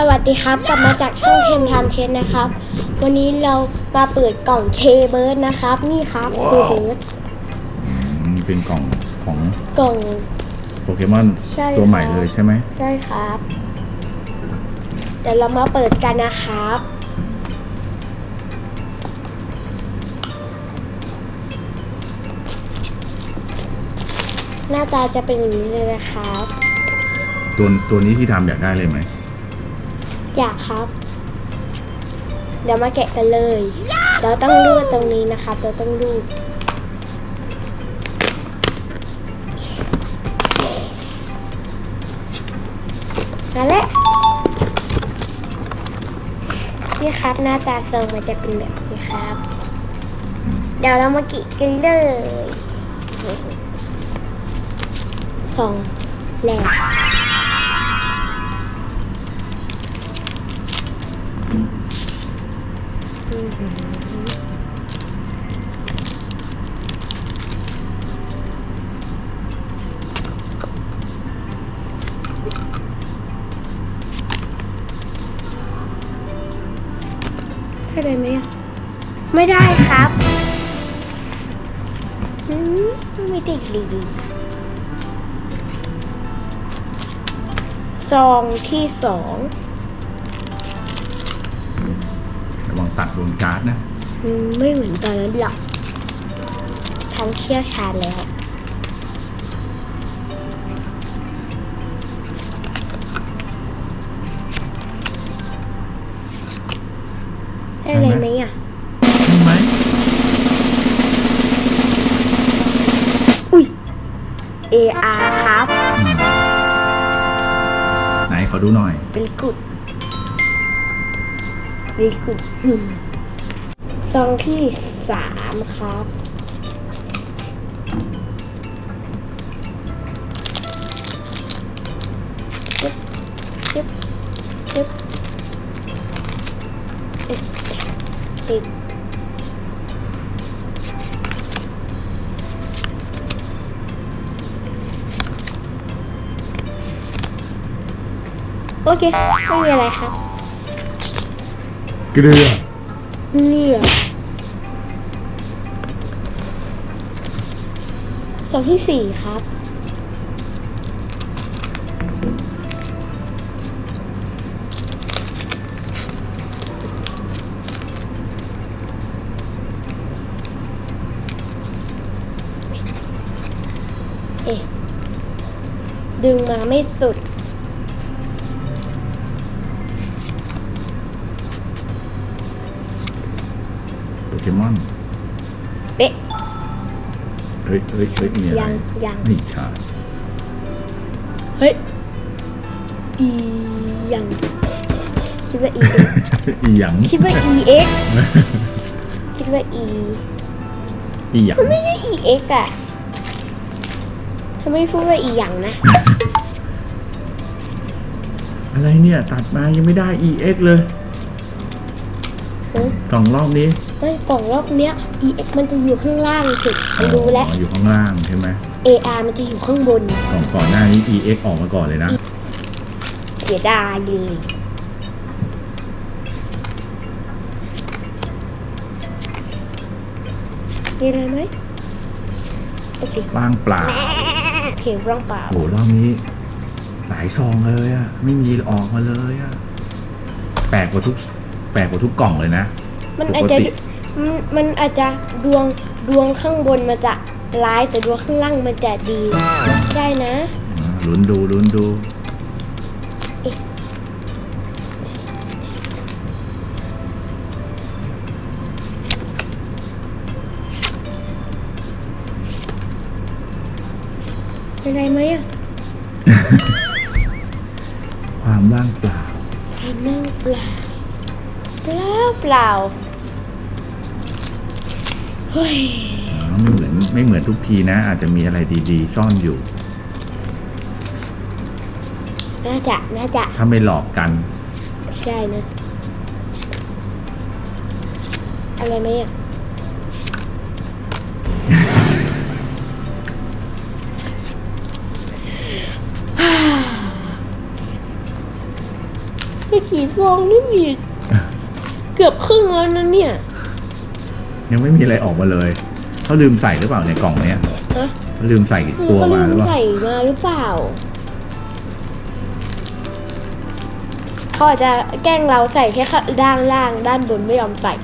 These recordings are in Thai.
สวัสดีครับ กลับมาจากช่องเทมทำเทสนะครับ วันนี้เรามาเปิดกล่องเคเบิร์ดนะครับ นี่ครับเคเบิร์ดอืมเป็นกล่องของกล่องโปเกมอนใช่ตัวใหม่ครับเลยใช่ไหมได้ครับ เดี๋ยวเรามาเปิดกันนะครับ หน้าตาจะเป็นอย่างนี้เลยนะครับ ตัวตัวนี้ที่ทำอยากได้เลยไหม อยากครับ เดี๋ยวมาแกะกันเลย เราต้องรูดตรงนี้นะครับ เราต้องรูดนั่นแหละนี่ครับหน้าตาทรงมันจะเป็นแบบนี้ครับ เดี๋ยวเรามากิกันเลยสองแหลก ได้เลยไหมอะ ไม่ได้ครับไม่ได้ดีซองที่สอง ตัดโดนการ์ดนะอืมไม่เหมือนตอนนั้นหรอกทั้งเชี่ยวชาญแล้ว ได้เลยไหมอะใช่ไหมอุ้ย AR ครับอืมไหนขอดูหน่อย เป็นกุด เป็นกุดซองที่สามครับจึ๊บจึ๊บจึ๊บเอ๊ะติดโอเค ไม่มีอะไรครับ เกลือเนี่ยสองที่สี่ครับเอ๊ะดึงมาไม่สุด โปเกมอนเป๊ะเฮ้ยเฮ้ยเฮ้ยมีอะไรยังยังนี่ชาเฮ้ยอียังคิดว่า e อีหยังคิดว่า e x คิดว่า e อีหยังไม่ใช่ e x อะทำไมพูดว่า e ยังนะ อะไรเนี่ย ตัดมายังไม่ได้ EX เลยเฮ้ยกล่องรอบนี้ ไม่กล่องรอบเนี้ย e x มันจะอยู่ข้างล่างสุดรู้แล้วอ๋ออยู่ข้างล่างใช่ไหม a r มันจะอยู่ข้างบน กล่องก่อนหน้านี้ EX ออกมาก่อนเลยนะ เสียดายเลยมีอะไรไหมโอเคว่างเปล่าโอเคร่างเปล่า โหรอบนี้ หลายซองเลยอะไม่มีออกมาเลยอะแปลกกว่าทุก แปลกกว่าทุกกล่องเลยนะ มันอาจจะปกติ มันมันอาจจะดวงดวงข้างบนมันจะร้ายแต่ดวงข้างล่างมันจะดี ได้นะอ่าลุ้นดูลุ้นดูเป็นไรไหมอะความว่างเปล่าเห็นนั่งเปล่าเปล่าเปล่าเฮ้ยอ๋อ ไม่เหมือนไม่เหมือนทุกทีนะ อาจจะมีอะไรดีๆ ซ่อนอยู่ น่าจะ น่าจะ ถ้าไม่หลอกกัน ใช่นะ อะไรไหมอะไม่กี่ซองนี่มี เกือบครึ่งแล้วนะเนี่ย ยังไม่มีอะไรออกมาเลยเขาลืมใส่หรือเปล่าในกล่องเนี้ยฮะเขาลืมใส่เออตัวเขามาลืหมรือเปล่าใส่มาหรือเปล่า เขาอาจจะแกล้งเราใส่แค่ข้างด้านล่างด้านบนไม่ยอมใส่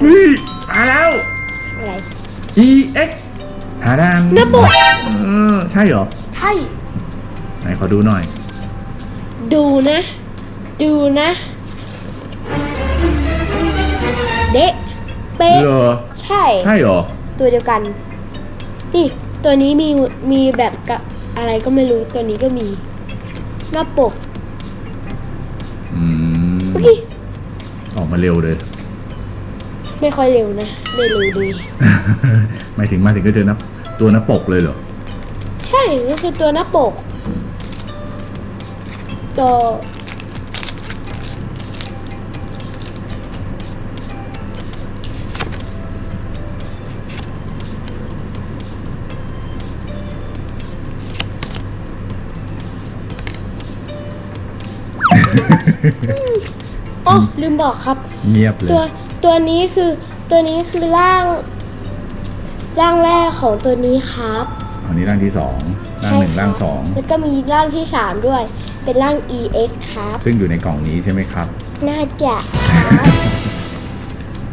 เฮ้ยมาแล้ว อะไร EX หาดานระบบ เออใช่เหรอ ใช่ ไหนขอดูหน่อย ดูนะ ดูนะ เดะเป๊ะเหรอใช่ ใช่เหรอ ตัวเดียวกัน นี่ ตัวนี้มีมีแบบกะอะไรก็ไม่รู้ตัวนี้ก็มี หน้าปกอืมเฮ้ยออกมาเร็วเลย ไม่ค่อยเร็วนะ ไม่เร็วดี หมายถึงมาถึงก็เจอนับตัวหน้าปกเลยเหรอ ใช่ก็คือตัวหน้าปก ตัวอ๋อลืมบอกครับ เงียบเลยตัวตัวนี้คือตัวนี้คือร่าง ร่างแรกของตัวนี้ครับอันนี้ร่างที่สองร่างหนึ่งใช่ครับร่างสองแล้วก็มีร่างที่สามด้วย เป็นร่าง EX ครับ ซึ่งอยู่ในกล่องนี้ใช่ไหมครับ น่าจะครับ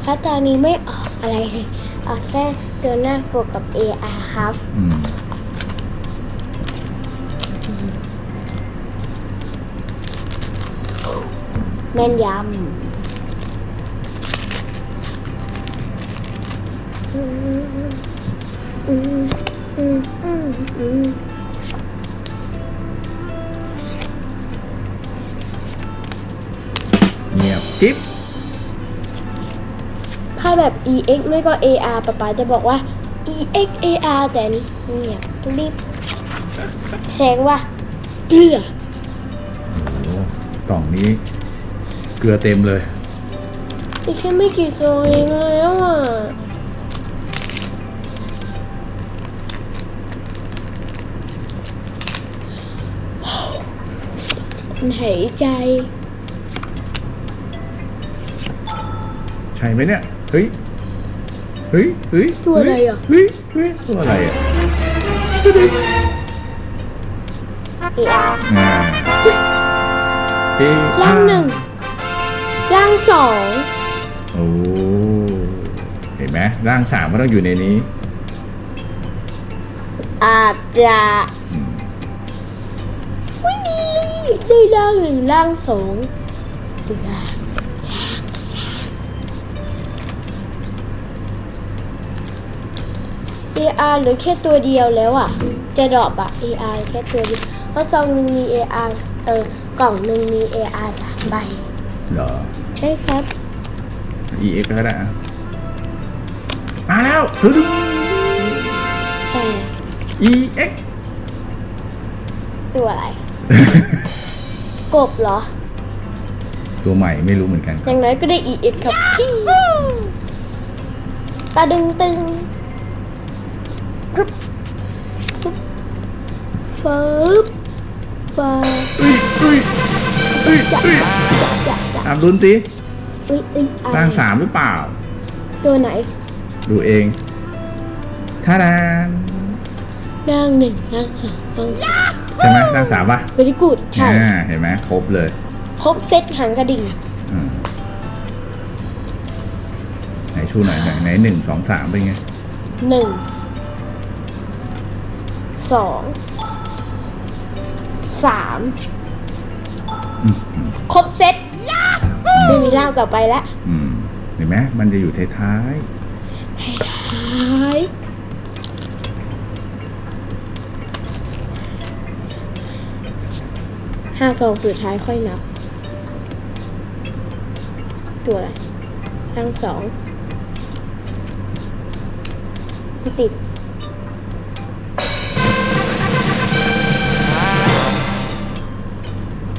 เพราะตอนนี้ไม่ออกอะไรเลยออกแค่ตัวหน้าปกกับ AR ครับ อืมแม่นยำอืมอืมอืมอืมอืม กิ๊บถ้าแบบ EX ไม่ก็ AR ป๊าป๊าจะบอกว่า EX AR แต่อันนี้เงียบต้องรีบแสดงว่าเกลือโอ้โหกล่องนี้ เกลือเต็มเลย อีกแค่ไม่กี่ซองเองแล้วอะมันหายใจ ใช่ไหมเนี่ย เฮ้ย เฮ้ย เฮ้ยตัวอะไรอะ เฮ้ย เฮ้ย ตัวอะไรอะ AR อ่าเอ๊ะร่างหนึ่งร่างสองโอ้เห็นไหมร่างสามก็ต้องอยู่ในนี้ อาจจะอืมไม่ดีได้ร่างหนึ่งร่างสองเหลือ AR เหรือแค่ตัวเดียวแล้วอะ จะดรอปอะ AR แค่ตัวเดียวเพราะซองหนึ่งมี AR เออกล่องหนึ่งมี AR สามใบ เหรอ ใช่ครับ EX ก็ได้อะมาแล้วถึง แต่ EX ตัวอะไร กบเหรอ ตัวใหม่ไม่รู้เหมือนกันคอรับ ย่างน้อยก็ได้ EX ครับพี่ตาดึงตึงกรึบกรึบ ฟิบฟิบเอ้ยเอ้ยเอ้ยจะเอ้ยจะจะจะตามดุนสิอุ้ยอุ้ยอะไรร่างสามหรือเปล่า ตัวไหนดูเองท่าดานร่างหนึ่งร่างสองร่างสามใช่ไหมร่างสามป่ะเวลิกูดใช่อ่าเห็นไหมครบเลยครบเซตหางกระดิ่งอืมไหนชูหน่อยไหนไหนหนึ่งสองสามเป็นไงหนึ่ง สองสามอืมอืมครบเซตไม่มีร่างต่อไปแล้วอืมเห็นไหมมันจะอยู่ท้ายให้ท้ายห้าซองสุดท้ายค่อยนับ ตัวอะไรร่างสองไม่ติด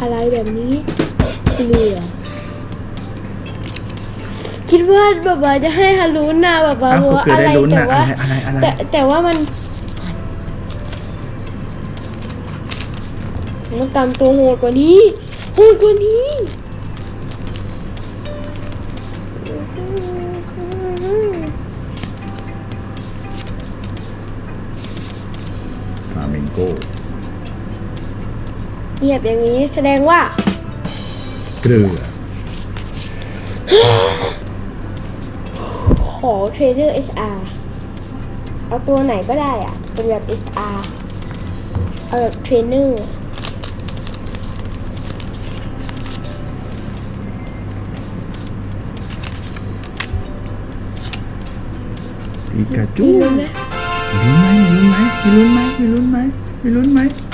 อะไรแบบนี้เหลือคิดว่าแบบว่าจะให้ฮารุนนะแบบว่าอะไรแต่ว่าแต่แต่ว่ามันมันตามตัวโหดกว่านี้โหดกว่านี้ทามิงโก เมนโกเงียบอย่างนี้แสดงว่า เกลือ ขอเทรดเดอร์ SR เอาตัวไหนก็ได้อะเป็นแบบ SR เอาแบบเทรนเนอร์ปิกาจูมีลุ้นไหม มีลุ้นไหมมีลุ้นไหมมีลุ้นไหมมีลุ้นไหมอู้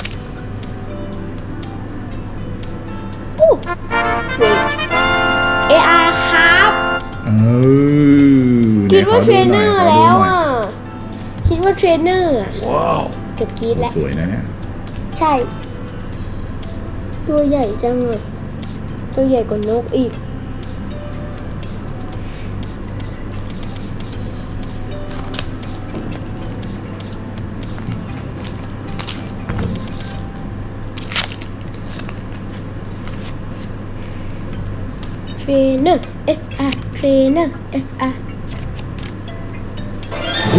ว่าไหเทรนเนอร์ขดูหยแล้วขดูหน่อะยคิดว่าเทรนเนอร์อะว้าวเกือบกรีดแล้ว สวยนะเนี่ย ใช่ ตัวใหญ่จังเลยตัวใหญ่กว่านกอีกเทรนเน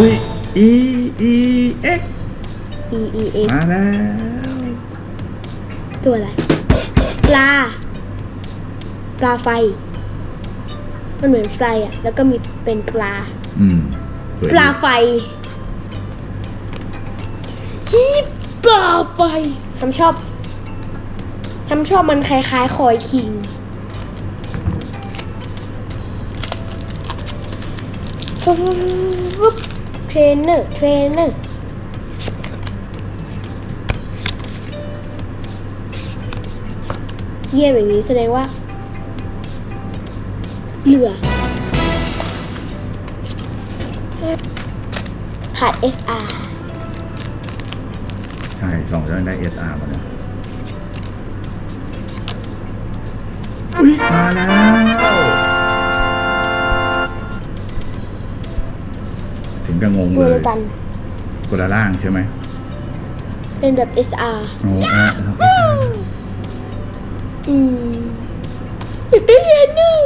อร์ SR เทรนเนอร์ SR อุ้ย E E X E E A มาแล้ว ตัวอะไร ปลา ปลาไฟ มันเหมือนไฟอะ แล้วก็มีเป็นปลา อืมสวยปลาไฟฮีปลาไฟทำชอบทำชอบมันคล้ายๆคอยคิง ฟึบฟึบเท รนเนอร์เทรนเนอร์เยี่ยมอย่างนี้แสดงว่าเรือขาด SR ใช่สองจะได้ SR มาแล้วอุ้ยมาแล้ว จงงวเลเดียยวกันละร่างใช่ไหมเป็นแบบ SR อ๋อ้โหอืมอยากได้เรียนหนึ่ง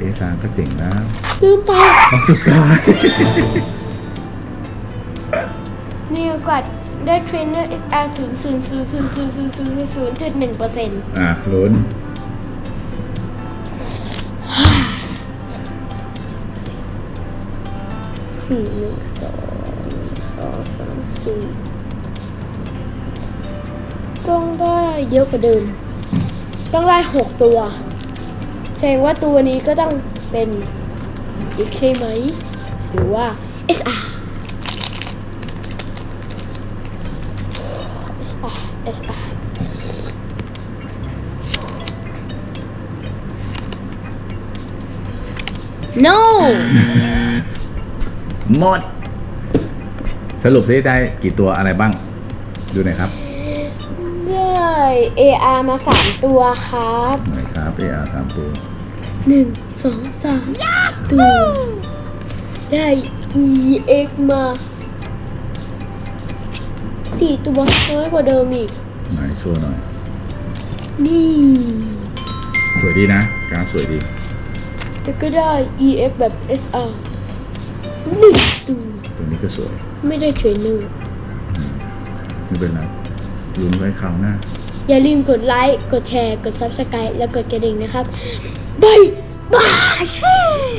เอซานก็เจ๋งนะลืมไปสุดท้ายมีโกวาดได้เทรนเนอร์ SR ศูนย์ศูนย์ศูนย์ศูนย์ศูนย์ศูนย์ศูนย์จุดหนึ่งเปอร์เซ็นต์อะลุ้น สี่หนึ่งสองสองสามสี่ต้องได้เยอะกว่าเดิม ต้องได้หกตัว แสดงว่าตัวนี้ก็ต้องเป็นอีกใช่ไหม หรือว่า SR SR SR no หมด สรุปที่ได้กี่ตัวอะไรบ้าง ดูหน่อยครับได้ AR มาสามตัวครับหน่อยครับ AR สามตัวหนึ่งสองสามตัว ได้ EX มาสี่ตัวน้อยกว่าเดิมอีกไหนโชว์หน่อย นี่ สวยดีนะการดสวยดี แล้วก็ได้ EX แบบ SR หนึ่งตัวตัวนี้ก็สวย ไม่ได้เทรนเนอร์ไม่เป็นไรลุ้นไว้คราวหน้า อย่าลืมกดไลค์ กดแชร์ กด Subscribe และกดกระดิ่งนะครับบายบาย